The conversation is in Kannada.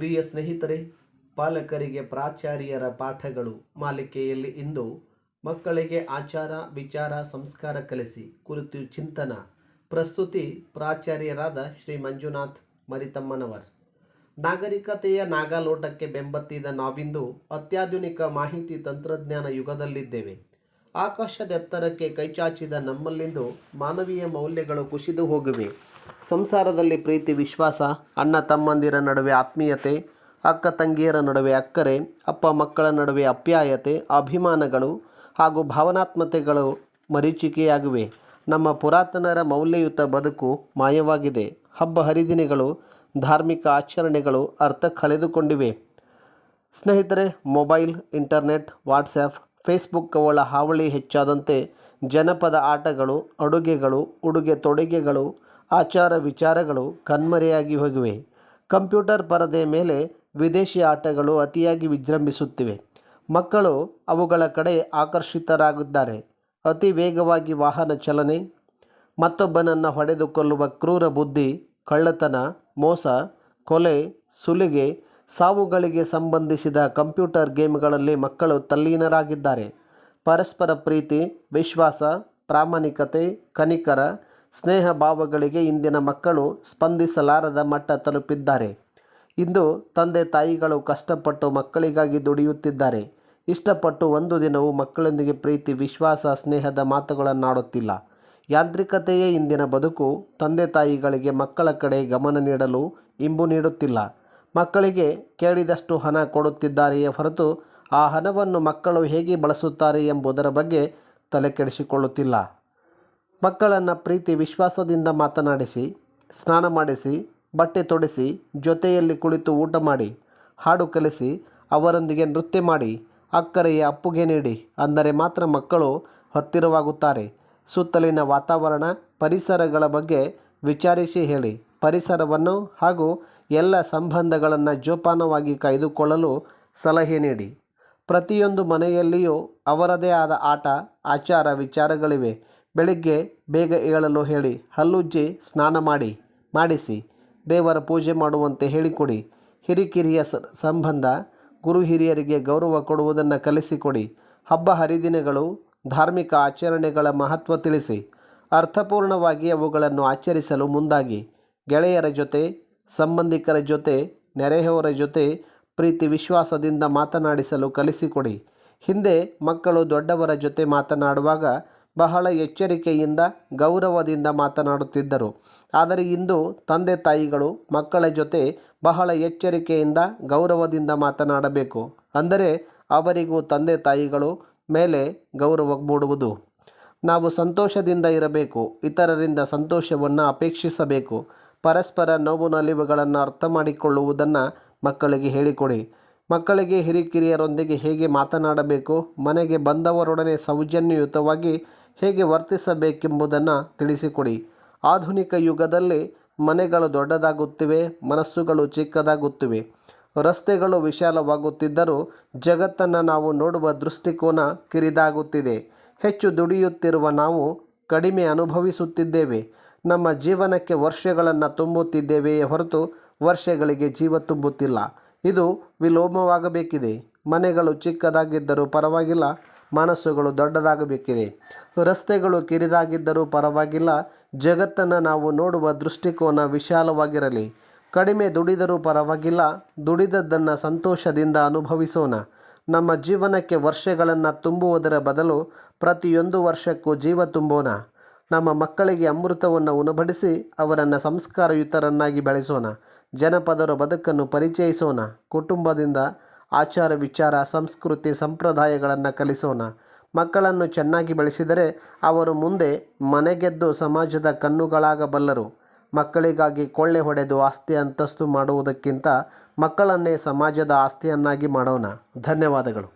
ಪ್ರಿಯ ಸ್ನೇಹಿತರೆ, ಪಾಲಕರಿಗೆ ಪ್ರಾಚಾರ್ಯರ ಪಾಠಗಳು ಮಾಲಿಕೆಯಲ್ಲಿ ಇಂದು ಮಕ್ಕಳಿಗೆ ಆಚಾರ, ವಿಚಾರ, ಸಂಸ್ಕಾರ ಕಲಿಸಿ ಕುರಿತು ಚಿಂತನ. ಪ್ರಸ್ತುತಿ ಪ್ರಾಚಾರ್ಯರಾದ ಶ್ರೀ ಮಂಜುನಾಥ್ ಮರಿತಮ್ಮನವರ್. ನಾಗರಿಕತೆಯ ನಾಗಾಲೋಟಕ್ಕೆ ಬೆಂಬತ್ತಿದ ನಾವಿಂದು ಅತ್ಯಾಧುನಿಕ ಮಾಹಿತಿ ತಂತ್ರಜ್ಞಾನ ಯುಗದಲ್ಲಿದ್ದೇವೆ. ಆಕಾಶದ ಎತ್ತರಕ್ಕೆ ಕೈಚಾಚಿದ ನಮ್ಮಲ್ಲಿಂದು ಮಾನವೀಯ ಮೌಲ್ಯಗಳು ಕುಸಿದು ಹೋಗಿವೆ. ಸಂಸಾರದಲ್ಲಿ ಪ್ರೀತಿ, ವಿಶ್ವಾಸ, ಅಣ್ಣ, ತಮ್ಮಂದಿರ ನಡುವೆ ಆತ್ಮೀಯತೆ, ಅಕ್ಕ, ತಂಗಿಯರ ನಡುವೆ ಅಕ್ಕರೆ, ಅಪ್ಪ, ಮಕ್ಕಳ ನಡುವೆ ಅಪ್ಯಾಯತೆ, ಅಭಿಮಾನಗಳು ಹಾಗೂ ಭಾವನಾತ್ಮತೆಗಳು ಮರೀಚಿಕೆಯಾಗಿವೆ. ನಮ್ಮ ಪುರಾತನರ ಮೌಲ್ಯಯುತ ಬದುಕು ಮಾಯವಾಗಿದೆ. ಹಬ್ಬ ಹರಿದಿನಗಳು, ಧಾರ್ಮಿಕ ಆಚರಣೆಗಳು ಅರ್ಥ ಕಳೆದುಕೊಂಡಿವೆ. ಸ್ನೇಹಿತರೆ, ಮೊಬೈಲ್, ಇಂಟರ್ನೆಟ್ ವಾಟ್ಸ್ಯಾಪ್ ಫೇಸ್ಬುಕ್ ಅವಳ ಹಾವಳಿ ಹೆಚ್ಚಾದಂತೆ ಜನಪದ ಆಟಗಳು, ಅಡುಗೆಗಳು, ಉಡುಗೆ ತೊಡುಗೆಗಳು, ಆಚಾರ ವಿಚಾರಗಳು ಕಣ್ಮರೆಯಾಗಿ ಹೋಗಿವೆ. ಕಂಪ್ಯೂಟರ್ ಪರದೆ ಮೇಲೆ ವಿದೇಶಿ ಆಟಗಳು ಅತಿಯಾಗಿ ವಿಜೃಂಭಿಸುತ್ತಿವೆ. ಮಕ್ಕಳು ಅವುಗಳ ಕಡೆ ಆಕರ್ಷಿತರಾಗಿದ್ದಾರೆ. ಅತಿ ವೇಗವಾಗಿ ವಾಹನ ಚಲನೆ, ಮತ್ತೊಬ್ಬನನ್ನು ಹೊಡೆದು ಕೊಲ್ಲುವ ಕ್ರೂರ ಬುದ್ಧಿ, ಕಳ್ಳತನ, ಮೋಸ, ಕೊಲೆ, ಸುಲಿಗೆ ಸಾವುಗಳಿಗೆ ಸಂಬಂಧಿಸಿದ ಕಂಪ್ಯೂಟರ್ ಗೇಮ್ಗಳಲ್ಲಿ ಮಕ್ಕಳು ತಲ್ಲೀನರಾಗಿದ್ದಾರೆ. ಪರಸ್ಪರ ಪ್ರೀತಿ, ವಿಶ್ವಾಸ, ಪ್ರಾಮಾಣಿಕತೆ, ಕನಿಕರ, ಸ್ನೇಹ ಭಾವಗಳಿಗೆ ಇಂದಿನ ಮಕ್ಕಳು ಸ್ಪಂದಿಸಲಾರದ ಮಟ್ಟ ತಲುಪಿದ್ದಾರೆ. ಇಂದು ತಂದೆ ತಾಯಿಗಳು ಕಷ್ಟಪಟ್ಟು ಮಕ್ಕಳಿಗಾಗಿ ದುಡಿಯುತ್ತಿದ್ದಾರೆ. ಇಷ್ಟಪಟ್ಟು ಒಂದು ದಿನವೂ ಮಕ್ಕಳೊಂದಿಗೆ ಪ್ರೀತಿ, ವಿಶ್ವಾಸ, ಸ್ನೇಹದ ಮಾತುಗಳನ್ನಾಡುತ್ತಿಲ್ಲ. ಯಾಂತ್ರಿಕತೆಯೇ ಇಂದಿನ ಬದುಕು. ತಂದೆ ತಾಯಿಗಳಿಗೆ ಮಕ್ಕಳ ಕಡೆ ಗಮನ ನೀಡಲು ಇಂಬು ನೀಡುತ್ತಿಲ್ಲ. ಮಕ್ಕಳಿಗೆ ಕೇಳಿದಷ್ಟು ಹಣ ಕೊಡುತ್ತಿದ್ದಾರೆಯೇ ಹೊರತು ಆ ಹಣವನ್ನು ಮಕ್ಕಳು ಹೇಗೆ ಬಳಸುತ್ತಾರೆ ಎಂಬುದರ ಬಗ್ಗೆ ತಲೆಕೆಡಿಸಿಕೊಳ್ಳುತ್ತಿಲ್ಲ ಮಕ್ಕಳನ್ನು ಪ್ರೀತಿ ವಿಶ್ವಾಸದಿಂದ ಮಾತನಾಡಿಸಿ, ಸ್ನಾನ ಮಾಡಿಸಿ, ಬಟ್ಟೆ ತೊಡಿಸಿ, ಜೊತೆಯಲ್ಲಿ ಕುಳಿತು ಊಟ ಮಾಡಿ, ಹಾಡು ಕಲಿಸಿ, ಅವರೊಂದಿಗೆ ನೃತ್ಯ ಮಾಡಿ, ಅಕ್ಕರೆಯ ಅಪ್ಪುಗೆ ನೀಡಿ ಅಂದರೆ ಮಾತ್ರ ಮಕ್ಕಳು ಹತ್ತಿರವಾಗುತ್ತಾರೆ. ಸುತ್ತಲಿನ ವಾತಾವರಣ, ಪರಿಸರಗಳ ಬಗ್ಗೆ ವಿಚಾರಿಸಿ ಹೇಳಿ. ಪರಿಸರವನ್ನು ಹಾಗೂ ಎಲ್ಲ ಸಂಬಂಧಗಳನ್ನು ಜೋಪಾನವಾಗಿ ಕಾಯ್ದುಕೊಳ್ಳಲು ಸಲಹೆ ನೀಡಿ. ಪ್ರತಿಯೊಂದು ಮನೆಯಲ್ಲಿಯೂ ಅವರದೇ ಆದ ಆಟ, ಆಚಾರ, ವಿಚಾರಗಳಿವೆ. ಬೆಳಿಗ್ಗೆ ಬೇಗ ಏಳಲು ಹೇಳಿ, ಹಲ್ಲುಜ್ಜಿ ಸ್ನಾನ ಮಾಡಿ, ಮಾಡಿಸಿ, ದೇವರ ಪೂಜೆ ಮಾಡುವಂತೆ ಹೇಳಿಕೊಡಿ. ಹಿರಿಕಿರಿಯ ಸಂಬಂಧ, ಗುರು ಹಿರಿಯರಿಗೆ ಗೌರವ ಕೊಡುವುದನ್ನು ಕಲಿಸಿಕೊಡಿ. ಹಬ್ಬ ಹರಿದಿನಗಳು ಧಾರ್ಮಿಕ ಆಚರಣೆಗಳ ಮಹತ್ವ ತಿಳಿಸಿ. ಅರ್ಥಪೂರ್ಣವಾಗಿ ಅವುಗಳನ್ನು ಆಚರಿಸಲು ಮುಂದಾಗಿ. ಗೆಳೆಯರ ಜೊತೆ ಸಂಬಂಧಿಕರ ಜೊತೆ ನೆರೆಯವರ ಜೊತೆ ಪ್ರೀತಿ ವಿಶ್ವಾಸದಿಂದ ಮಾತನಾಡಿಸಲು ಕಲಿಸಿಕೊಡಿ. ಹಿಂದೆ ಮಕ್ಕಳು ದೊಡ್ಡವರ ಜೊತೆ ಮಾತನಾಡುವಾಗ ಬಹಳ ಎಚ್ಚರಿಕೆಯಿಂದ, ಗೌರವದಿಂದ ಮಾತನಾಡುತ್ತಿದ್ದರು. ಆದರೆ ಇಂದು ತಂದೆ ತಾಯಿಗಳು ಮಕ್ಕಳ ಜೊತೆ ಬಹಳ ಎಚ್ಚರಿಕೆಯಿಂದ, ಗೌರವದಿಂದ ಮಾತನಾಡಬೇಕು. ಅಂದರೆ ಅವರಿಗೂ ತಂದೆ ತಾಯಿಗಳು ಮೇಲೆ ಗೌರವ ಮೂಡುವುದು. ನಾವು ಸಂತೋಷದಿಂದ ಇರಬೇಕು, ಇತರರಿಂದ ಸಂತೋಷವನ್ನು ಅಪೇಕ್ಷಿಸಬೇಕು. ಪರಸ್ಪರ ನೋವು ನಲಿವುಗಳನ್ನು ಅರ್ಥ ಮಾಡಿಕೊಳ್ಳುವುದನ್ನು ಮಕ್ಕಳಿಗೆ ಹೇಳಿಕೊಡಿ. ಮಕ್ಕಳಿಗೆ ಹಿರಿಕಿರಿಯರೊಂದಿಗೆ ಹೇಗೆ ಮಾತನಾಡಬೇಕು, ಮನೆಗೆ ಬಂದವರೊಡನೆ ಸೌಜನ್ಯಯುತವಾಗಿ ಹೇಗೆ ವರ್ತಿಸಬೇಕೆಂಬುದನ್ನು ತಿಳಿಸಿಕೊಡಿ. ಆಧುನಿಕ ಯುಗದಲ್ಲಿ ಮನೆಗಳು ದೊಡ್ಡದಾಗುತ್ತಿವೆ, ಮನಸ್ಸುಗಳು ಚಿಕ್ಕದಾಗುತ್ತಿವೆ. ರಸ್ತೆಗಳು ವಿಶಾಲವಾಗುತ್ತಿದ್ದರೂ ಜಗತ್ತನ್ನು ನಾವು ನೋಡುವ ದೃಷ್ಟಿಕೋನ ಕಿರಿದಾಗುತ್ತಿದೆ. ಹೆಚ್ಚು ದುಡಿಯುತ್ತಿರುವ ನಾವು ಕಡಿಮೆ ಅನುಭವಿಸುತ್ತಿದ್ದೇವೆ. ನಮ್ಮ ಜೀವನಕ್ಕೆ ವರ್ಷಗಳನ್ನು ತುಂಬುತ್ತಿದ್ದೇವೆಯೇ ಹೊರತು ವರ್ಷಗಳಿಗೆ ಜೀವ ತುಂಬುತ್ತಿಲ್ಲ. ಇದು ವಿಲೋಮವಾಗಬೇಕಿದೆ. ಮನೆಗಳು ಚಿಕ್ಕದಾಗಿದ್ದರೂ ಪರವಾಗಿಲ್ಲ, ಮನಸ್ಸುಗಳು ದೊಡ್ಡದಾಗಬೇಕಿದೆ. ರಸ್ತೆಗಳು ಕಿರಿದಾಗಿದ್ದರೂ ಪರವಾಗಿಲ್ಲ, ಜಗತ್ತನ್ನು ನಾವು ನೋಡುವ ದೃಷ್ಟಿಕೋನ ವಿಶಾಲವಾಗಿರಲಿ. ಕಡಿಮೆ ದುಡಿದರೂ ಪರವಾಗಿಲ್ಲ, ದುಡಿದದ್ದನ್ನು ಸಂತೋಷದಿಂದ ಅನುಭವಿಸೋಣ. ನಮ್ಮ ಜೀವನಕ್ಕೆ ವರ್ಷಗಳನ್ನು ತುಂಬುವುದರ ಬದಲು ಪ್ರತಿಯೊಂದು ವರ್ಷಕ್ಕೂ ಜೀವ ತುಂಬೋಣ. ನಮ್ಮ ಮಕ್ಕಳಿಗೆ ಅಮೃತವನ್ನು ಉಣಬಡಿಸಿ ಅವರನ್ನು ಸಂಸ್ಕಾರಯುತರನ್ನಾಗಿ ಬೆಳೆಸೋಣ. ಜನಪದರ ಬದುಕನ್ನು ಪರಿಚಯಿಸೋಣ. ಕುಟುಂಬದಿಂದ ಆಚಾರ ವಿಚಾರ, ಸಂಸ್ಕೃತಿ ಸಂಪ್ರದಾಯಗಳನ್ನು ಕಲಿಸೋಣ. ಮಕ್ಕಳನ್ನು ಚೆನ್ನಾಗಿ ಬೆಳೆಸಿದರೆ ಅವರು ಮುಂದೆ ಮನೆಗೆದ್ದು ಸಮಾಜದ ಕಣ್ಣುಗಳಾಗಬಲ್ಲರು. ಮಕ್ಕಳಿಗಾಗಿ ಕೊಳ್ಳೆ ಹೊಡೆದು ಆಸ್ತಿ ಅಂತಸ್ತು ಮಾಡುವುದಕ್ಕಿಂತ ಮಕ್ಕಳನ್ನೇ ಸಮಾಜದ ಆಸ್ತಿಯನ್ನಾಗಿ ಮಾಡೋಣ. ಧನ್ಯವಾದಗಳು.